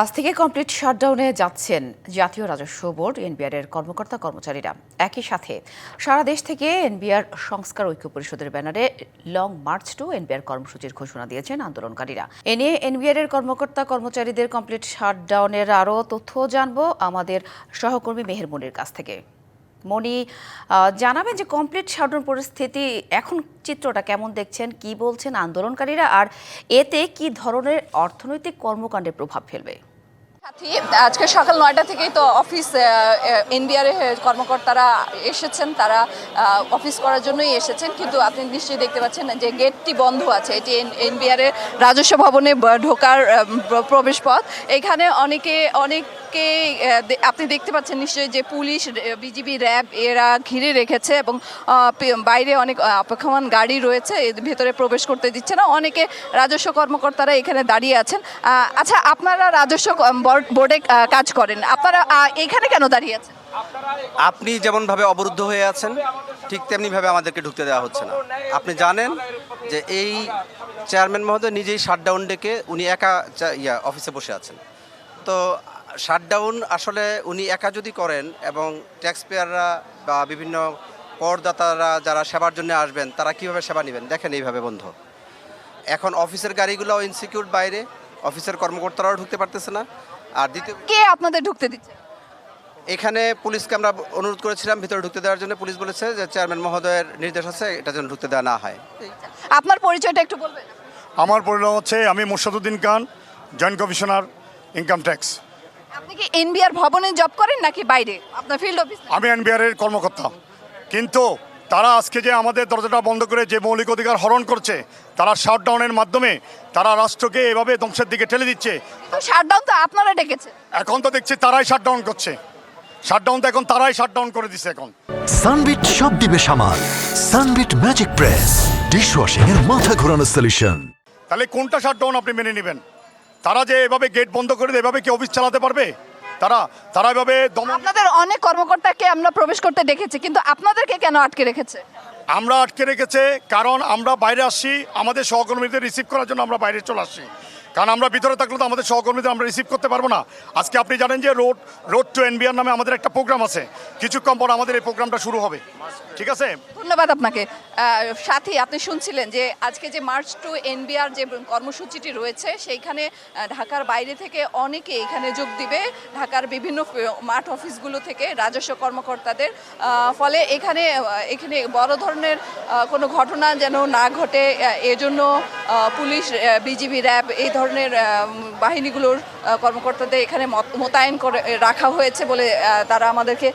আজ থেকে কমপ্লিট শাটডাউনে যাচ্ছেন জাতীয় রাজস্ব বোর্ড, এনবিআর এর কর্মকর্তা কর্মচারীরা। একই সাথে সারা দেশ থেকে এনবিআর সংস্কার ঐক্য পরিষদের ব্যানারে লং মার্চ টু এনবিআর কর্মসূচির ঘোষণা দিয়েছেন আন্দোলনকারীরা। এ নিয়ে এনবিআর এর কর্মকর্তা কর্মচারীদের কমপ্লিট শাটডাউনের আরও তথ্য জানব আমাদের সহকর্মী মেহের মনির কাছ থেকে। মনি জানাবেন যে কমপ্লিট শাটডাউন পরিস্থিতি, এখন চিত্রটা কেমন দেখছেন, কি বলছেন আন্দোলনকারীরা, আর এতে কি ধরনের অর্থনৈতিক কর্মকাণ্ডে প্রভাব ফেলবে? আজকে সকাল নয়টা থেকেই তো অফিস এনবিআর কর্মকর্তারা এসেছেন, তারা অফিস করার জন্যই এসেছেন। কিন্তু আপনি নিশ্চয়ই দেখতে পাচ্ছেন যে গেটটি বন্ধ আছে। এটি এনবিআর রাজস্ব ভবনে ঢোকার প্রবেশ পথ এখানে অনেকে অনেকে দে- আপনি দেখতে পাচ্ছেন নিশ্চয়ই যে পুলিশ বিজিবি, র্যাব এরা ঘিরে রেখেছে এবং বাইরে অনেক অপেক্ষমান গাড়ি রয়েছে। ভেতরে প্রবেশ করতে দিচ্ছে না। অনেকে রাজস্ব কর্মকর্তারা এখানে দাঁড়িয়ে আছেন। আচ্ছা আপনারা রাজস্ব ক- বোর্ড- কাজ করেন। আপনারা এখানে কেন দাঁড়িয়ে আছেন? আপনি যেমনভাবে অবরুদ্ধ হয়ে আছেন, ঠিক তেমনিভাবে আমাদেরকে ঢুকতে দেওয়া হচ্ছে না। আপনি জানেন যে এই চেয়ারম্যান মহোদয় নিজেই শাটডাউন ডেকে উনি একা ইয়া অফিসে বসে আছেন। তো শাটডাউন আসলে উনি একা যদি করেন এবং ট্যাক্স পেয়াররা বা বিভিন্ন করদাতারা যারা সেবার জন্য আসবেন, তারা কীভাবে সেবা নেবেন? দেখেন এইভাবে বন্ধ। এখন অফিসের গাড়িগুলো ইনসিকিউর বাইরে অফিসের কর্মকর্তারাও ঢুকতে পারতেছে না। আর দ্বিতীয় কে আপনাদের ঢুকতে দিচ্ছে? এখানে পুলিশকে আমরা অনুরোধ করেছিলাম ভিতরে ঢুকতে দেওয়ার জন্য। পুলিশ বলেছে যে চেয়ারম্যান মহোদয়ের নির্দেশ আছে এটা যেন ঢুকতে দেওয়া না হয়। আপনার পরিচয়টা একটু বলবেন। আমার পরিচয় হচ্ছে আমি Morshaduddin Khan joint commissioner income tax. আপনি কি এনবিআর ভবনে জব করেন নাকি বাইরে? আপনার ফিল্ড অফিস আমি এনবিআরের কর্মকর্তা। কিন্তু তারা আজকে যে আমাদের দরজাটা বন্ধ করে যে মৌলিক অধিকার হরণ করছে তারা শাটডাউনের মাধ্যমে তারা রাষ্ট্রকে এভাবে ধ্বংসের দিকে ঠেলে দিচ্ছে। শাটডাউন তো আপনারা ডেকেছে এখন তো দেখছি তারাই শাটডাউন করছে। শাটডাউন তো এখন তারাই শাটডাউন করে দিচ্ছে এখন। সানবিট সব দিবে সামাল। সানবিট ম্যাজিক প্রেস ডিশওয়াশিং এর মাথা ঘোরানো সলিউশন তাহলে কোনটা শাটডাউন আপনি মেনে নেবেন? তারা যে এভাবে গেট বন্ধ করে দিয়ে এভাবে কি অফিস চালাতে পারবে? তারা তারা এভাবে আপনাদের অনেক কর্মকর্তাকে আমরা প্রবেশ করতে দেখেছি কিন্তু আপনাদেরকে কেন আটকে রেখেছে? আমরা আটকে রেখেছে কারণ আমরা বাইরে আসি আমাদের সহকর্মীদের রিসিভ করার জন্য আমরা বাইরে চলে আসছি। কারণ আমরা ভিতরে থাকলে তো আমাদের সহকর্মীদের আমরা রিসিভ করতে পারব না। আজকে আপনি জানেন যে রোড রোড টু এনবিআর নামে আমাদের একটা প্রোগ্রাম আছে। কিছুক্ষণ পর আমাদের এই প্রোগ্রামটা শুরু হবে। ঠিক আছে? ধন্যবাদ আপনাকে। সাথী, আপনি শুনছিলেন যে আজকে যে মার্চ টু এনবিআর যে কর্মসূচিটি রয়েছে, সেইখানে ঢাকার বাইরে থেকে অনেকে এখানে যোগ দিবে। ঢাকার বিভিন্ন মাঠ অফিসগুলো থেকে রাজস্ব কর্মকর্তাদের। ফলে এখানে এখানে বড় ধরনের কোনো ঘটনা যেন না ঘটে। এজন্য পুলিশ বিজিবি, র্যাব এই ধরনের আহ, বাহিনীগুলোর কর্মকর্তাদের এখানে মত- মোতায়েন করে রাখা হয়েছে বলে তারা আমাদেরকে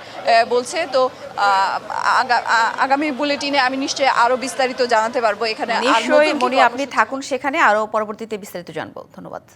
বলছে। তো আগামী বুলেটিনে আমি নিশ্চয়ই আরও বিস্তারিত জানাতে পারব এখানে আপনি থাকুন সেখানে আরও পরবর্তীতে বিস্তারিত জানব। ধন্যবাদ।